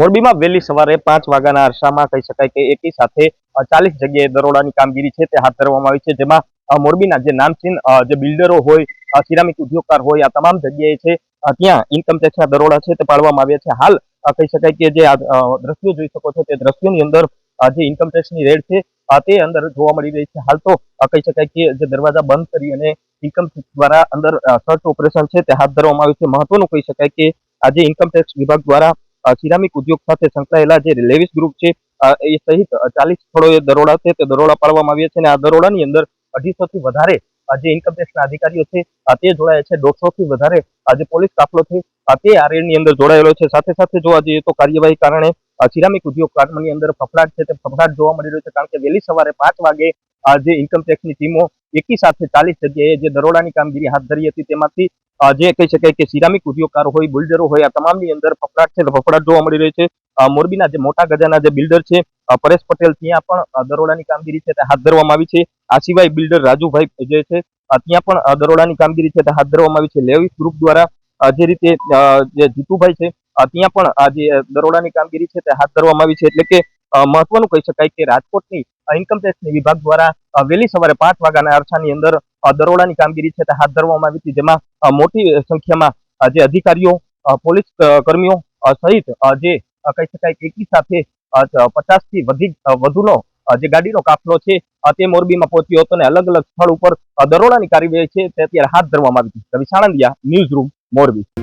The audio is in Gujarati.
મોરબીમાં વહેલી સવારે પાંચ વાગ્યાના અરસામાં કહી શકાય કે એકી સાથે ચાલીસ જગ્યાએ દરોડાની કામગીરી છે તે હાથ ધરવામાં આવી છે, જેમાં મોરબીના જે નામચીન જે બિલ્ડરો હોય સિરામિક ઉદ્યોગકાર હોય, આ તમામ જગ્યાએ છે ત્યાં ઇન્કમ ટેક્સના દરોડા છે તે પાડવામાં આવ્યા છે. હાલ કહી શકાય કે જે દ્રશ્યો જોઈ શકો છો તે દ્રશ્યોની અંદર જે ઇન્કમ ટેક્સની રેડ છે તે અંદર જોવા મળી રહી છે. હાલ તો કહી શકાય કે જે દરવાજા બંધ કરી અને ઇન્કમ ટેક્સ દ્વારા અંદર સર્ચ ઓપરેશન છે તે હાથ ધરવામાં આવ્યું છે. મહત્વનું કહી શકાય કે આજે ઇન્કમ ટેક્સ વિભાગ દ્વારા સિરામિક ઉદ્યોગ સાથે સંકળાયેલા જે લેવિસ ગ્રુપ છે એ સહિત ચાલીસ સ્થળોએ દરોડા છે, તે દરોડા પાડવામાં આવ્યા છે અને આ દરોડાની અંદર અઢીસો થી વધારે જે ઇન્કમ ટેક્સના અધિકારીઓ છે તે જોડાયા છે. દોઢસો થી વધારે આજે પોલીસ કાફલો છે તે આ રેડની અંદર જોડાયેલો છે. સાથે સાથે જોવા જઈએ તો કાર્યવાહી કારણે સિરામિક ઉદ્યોગ કારખાનાની અંદર ફફડાટ છે તે ફફડાટ જોવા મળી રહ્યો છે કારણ કે વહેલી સવારે પાંચ વાગે જે ઇન્કમ ટેક્સની ટીમો એકી સાથે ચાલીસ જગ્યાએ જે દરોડાની કામગીરી હાથ ધરી હતી તેમાંથી જે કહી શકાય કે સિરામિક ઉદ્યોગકારો હોય, બિલ્ડરો હોય, આ તમામની અંદર ફફડાટ છે, ફફડાટ જોવા મળી રહી છે. મોરબીના જે મોટા ગજાના જે બિલ્ડર છે પરેશ પટેલ ત્યાં પણ દરોડાની કામગીરી છે તે હાથ ધરવામાં આવી છે. આ સિવાય બિલ્ડર રાજુભાઈ જે છે ત્યાં પણ દરોડાની કામગીરી છે તે હાથ ધરવામાં આવી છે. લેવિસ ગ્રુપ દ્વારા જે રીતે જે જીતુભાઈ છે ત્યાં પણ આ જે દરોડાની કામગીરી છે તે હાથ ધરવામાં આવી છે. એટલે કે મહત્વનું કહી શકાય કે રાજકોટની ઇન્કમટેક્સની વિભાગ દ્વારા વહેલી સવારે પાંચ વાગ્યાના અરસાની અંદર દરોડાની કામગીરી છે તે હાથ ધરવામાં આવી હતી. જેમાં મોટી સંખ્યામાં જે અધિકારીઓ પોલીસ કર્મીઓ સહિત જે કહી શકાય કે એકી સાથે પચાસથી વધી વધુનો જે ગાડીનો કાફલો છે તે મોરબીમાં પહોંચ્યો હતો અને અલગ અલગ સ્થળ ઉપર દરોડાની કાર્યવાહી છે તે અત્યારે હાથ ધરવામાં આવી છે રવિ સાણંદિયા, ન્યૂઝ રૂમ, મોરબી.